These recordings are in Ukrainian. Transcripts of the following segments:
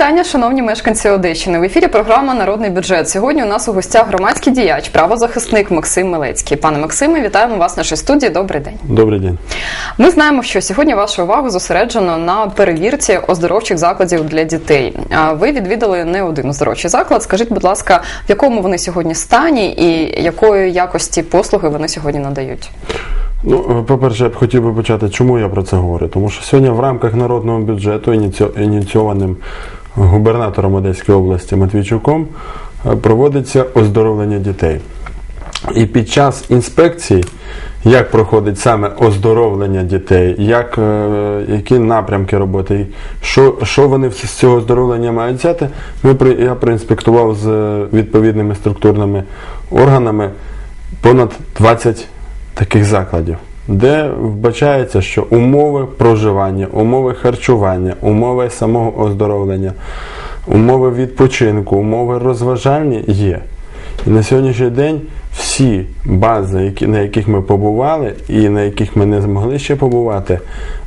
вітання, шановні мешканці Одещини. В ефірі програма Народний бюджет. Сьогодні у нас у гостях громадський діяч, правозахисник Максим Милецький. Пане Максиме, вітаємо вас в нашій студії. Добрий день. Добрий день. Ми знаємо, що сьогодні вашу увагу зосереджено на перевірці оздоровчих закладів для дітей. Ви відвідали не один оздоровчий заклад. Скажіть, будь ласка, в якому вони сьогодні стані і якої якості послуги вони сьогодні надають? Ну, по-перше, я б хотів би почати, чому я про це говорю. Тому що сьогодні в рамках народного бюджету, ініці- ініційованим губернатором Одеської області Матвійчуком, е, проводиться оздоровлення дітей. І під час інспекції, як проходить саме оздоровлення дітей, як, е, які напрямки роботи, що, що вони з цього оздоровлення мають взяти, ми, я проінспектував з відповідними структурними органами понад 20 таких закладів, де вбачається, що умови проживання, умови харчування, умови самого оздоровлення, умови відпочинку, умови розважальні є. І на сьогоднішній день всі бази, на яких ми побували і на яких ми не змогли ще побувати,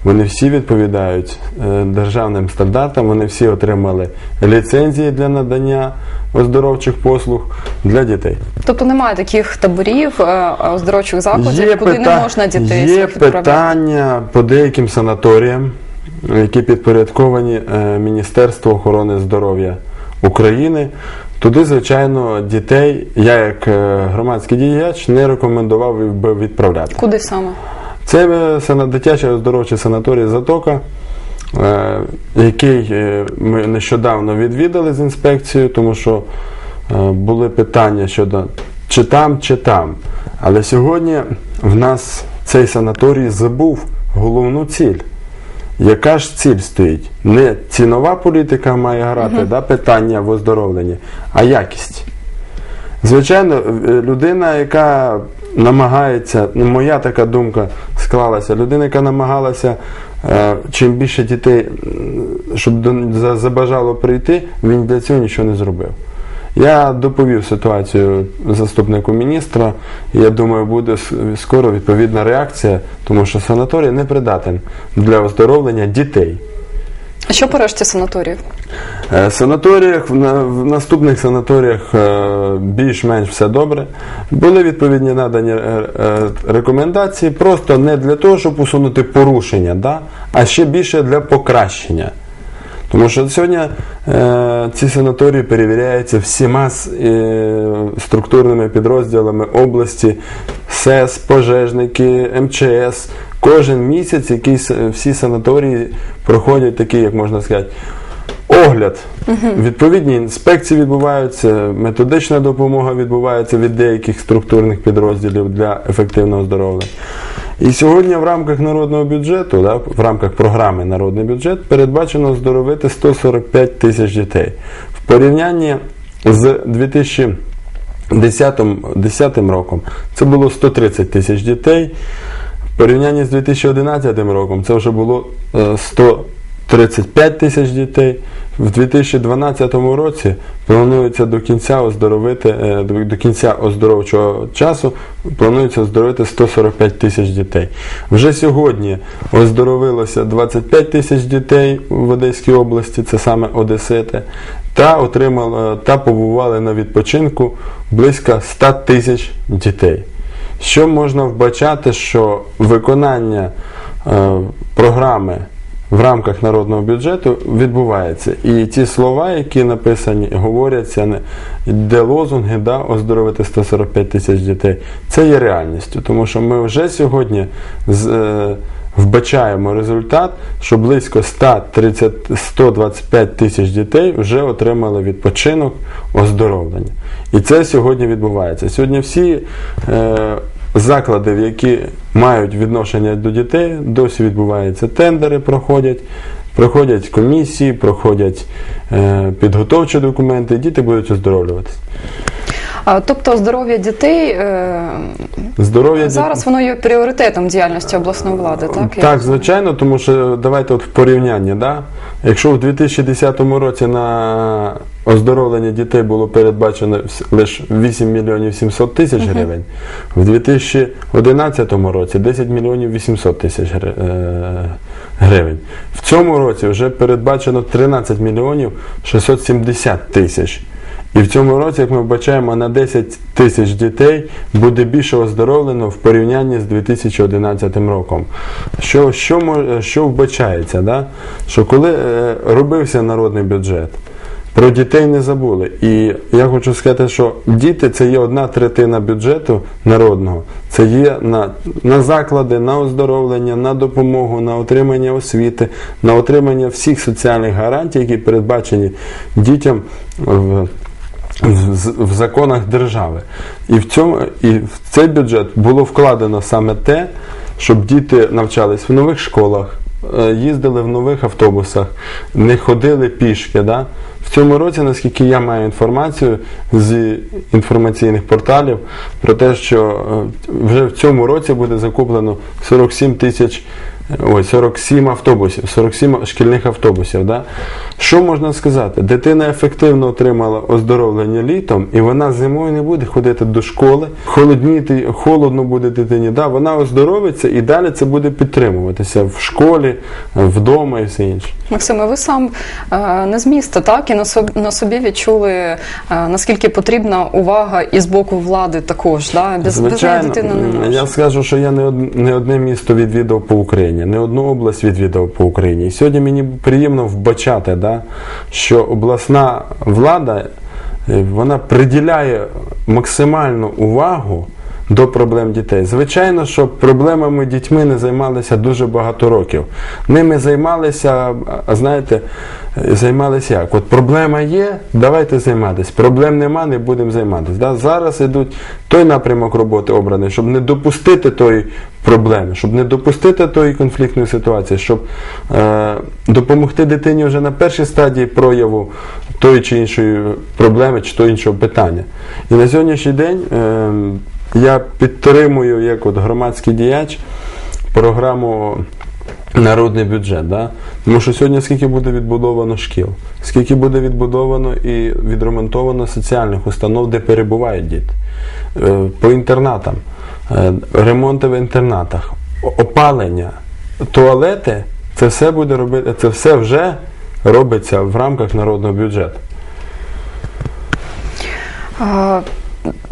вони всі відповідають е, державним стандартам, вони всі отримали ліцензії для надання оздоровчих послуг для дітей. Тобто немає таких таборів е, оздоровчих закладів, куди пита- не можна дітей Є питання по деяким санаторіям, які підпорядковані е, Міністерству охорони здоров'я України. Туди, звичайно, дітей, я як е, громадський діяч, не рекомендував би відправляти. Куди саме? Це е, дитячий оздоровчий санаторій Затока, е, який ми нещодавно відвідали з інспекцією, тому що були питання щодо чи там, чи там. Але сьогодні в нас цей санаторій забув головну ціль. Яка ж ціль стоїть? Не цінова політика має грати, да, питання в оздоровленні, а якість. Звичайно, е, людина, яка намагається, ну, моя така думка склалася, людина, яка намагалася е, чим більше дітей, щоб забажало прийти, він для цього нічого не зробив. Я доповів ситуацію заступнику міністра, я думаю, буде скоро відповідна реакція, тому що санаторій не придатен для оздоровлення дітей. А що по решті санаторіїв? Е, санаторіях, в наступних санаторіях е, більш-менш все добре. Були відповідні надані е, рекомендації, просто не для того, щоб усунути порушення, да? а ще більше для покращення. Тому що сьогодні е, ці санаторії перевіряються всіма е, структурними підрозділами області, СЕС, пожежники, МЧС. Кожен місяць якісь е, всі санаторії проходять такі, як можна сказати, огляд. Відповідні інспекції відбуваються, методична допомога відбувається від деяких структурних підрозділів для ефективного оздоровлення. І сьогодні в рамках народного бюджету, да, в рамках програми Народний бюджет передбачено здоровити 145 тисяч дітей. В порівнянні з 2010 роком це було 130 тисяч дітей. В порівнянні з 2011 роком це вже було е, 100 35 тисяч дітей. В 2012 році планується до кінця оздоровити е, до кінця оздоровчого часу планується оздоровити 145 тисяч дітей. Вже сьогодні оздоровилося 25 тисяч дітей в Одеській області, це саме Одесити, та отримали та побували на відпочинку близько 100 тисяч дітей. Що можна вбачати, що виконання е, програми в рамках народного бюджету відбувається. І ті слова, які написані, говоряться, де лозунги, да, оздоровити 145 тисяч дітей, це є реальністю. Тому що ми вже сьогодні з, е, вбачаємо результат, що близько 130, 125 тисяч дітей вже отримали відпочинок, оздоровлення. І це сьогодні відбувається. Сьогодні всі е, заклади, які мають відношення до дітей, досі відбуваються тендери, проходять, проходять комісії, проходять е, підготовчі документи, діти будуть оздоровлюватися. Тобто здоров'я дітей е, Здоров'я зараз воно є пріоритетом діяльності обласної влади, так? Так, звичайно, тому що давайте от в порівняння. Да? Якщо в 2010 році на оздоровлення дітей було передбачено лише 8 мільйонів 700 тисяч гривень, в 2011 році 10 мільйонів 800 тисяч е, гривень. В цьому році вже передбачено 13 мільйонів 670 тисяч. І в цьому році, як ми бачаємо, на 10 тисяч дітей буде більше оздоровлено в порівнянні з 2011 роком. Що, що, що вбачається? Да? Що коли е, робився народний бюджет, про дітей не забули. І я хочу сказати, що діти це є одна третина бюджету народного. Це є на, на заклади, на оздоровлення, на допомогу, на отримання освіти, на отримання всіх соціальних гарантій, які передбачені дітям в в, законах держави. І в цьому і в цей бюджет було вкладено саме те, щоб діти навчались в нових школах, е, їздили в нових автобусах, не ходили пішки. Да? В цьому році, наскільки я маю інформацію з інформаційних порталів про те, що е, вже в цьому році буде закуплено 47 тисяч. Ой, 47 автобусів, 47 шкільних автобусів. Да? Що можна сказати? Дитина ефективно отримала оздоровлення літом, і вона зимою не буде ходити до школи, холодніти, холодно буде дитині. Да? Вона оздоровиться і далі це буде підтримуватися в школі, вдома і все інше. Максиме, ви сам е, не з міста, так? І на собі, відчули, е, наскільки потрібна увага і з боку влади також. Да? Без, без неї дитина не може. я скажу, що я не одне місто відвідав по Україні, не одну область відвідав по Україні. І сьогодні мені приємно вбачати, да, що обласна влада е, вона приділяє максимальну увагу до проблем дітей. Звичайно, що проблемами дітьми не займалися дуже багато років. Ними займалися, знаєте, займалися як? От проблема є, давайте займатися. Проблем нема, не будемо займатися. Да? Зараз ідуть той напрямок роботи обраний, щоб не допустити тої проблеми, щоб не допустити тої конфліктної ситуації, щоб е, допомогти дитині вже на першій стадії прояву тої чи іншої проблеми, чи того іншого питання. І на сьогоднішній день е, я підтримую як от громадський діяч програму Народний бюджет, да? тому що сьогодні скільки буде відбудовано шкіл, скільки буде відбудовано і відремонтовано соціальних установ, де перебувають діти, Е, по інтернатам, е, ремонти в інтернатах, опалення, туалети, це все буде робити, це все вже робиться в рамках народного бюджету.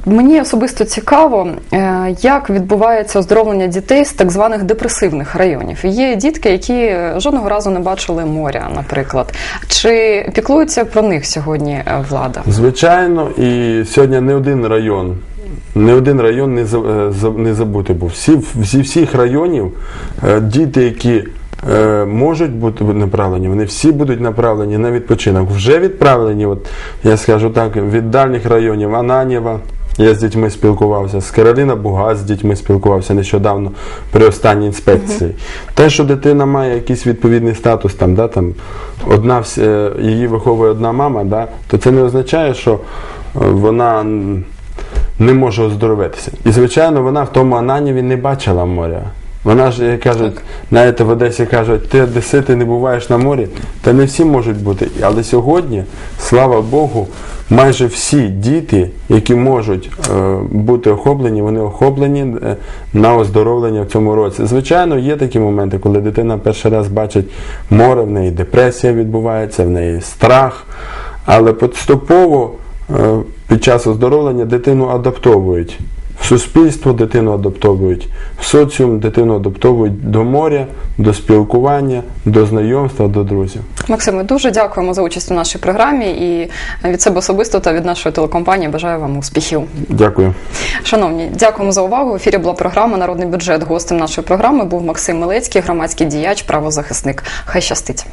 Мені особисто цікаво, е, як відбувається оздоровлення дітей з так званих депресивних районів. Є дітки, які жодного разу не бачили моря, наприклад. Чи піклується про них сьогодні е, влада? Звичайно, і сьогодні не один район, не один район не, е, забути був. Всі, зі всіх районів діти, які можуть бути направлені, вони всі будуть направлені на відпочинок. Вже відправлені, от я скажу так, від дальніх районів Ананєва. Я з дітьми спілкувався, з Кароліна Буга з дітьми спілкувався нещодавно при останній інспекції. Те, що дитина має якийсь відповідний статус, там, да, там, одна, е, її виховує одна мама, да, то це не означає, що е, вона не може оздоровитися. І, звичайно, вона в тому Ананіві не бачила моря. Вона ж, кажуть, знаєте, в Одесі кажуть, ти Одеси, ти не буваєш на морі. Та не всі можуть бути. Але сьогодні, слава Богу, майже всі діти, які можуть е, бути охоплені, вони охоплені е, на оздоровлення в цьому році. Звичайно, є такі моменти, коли дитина перший раз бачить море, в неї депресія відбувається, в неї страх. Але поступово е, під час оздоровлення дитину адаптовують. В суспільство дитину адаптовують, в соціум дитину адаптовують до моря, до спілкування, до знайомства, до друзів. Максиме, дуже дякуємо за участь у нашій програмі і від себе особисто та від нашої телекомпанії бажаю вам успіхів. Дякую. Шановні, дякуємо за увагу. В ефірі була програма Народний бюджет. Гостем нашої програми був Максим Милецький, громадський діяч, правозахисник. Хай щастить.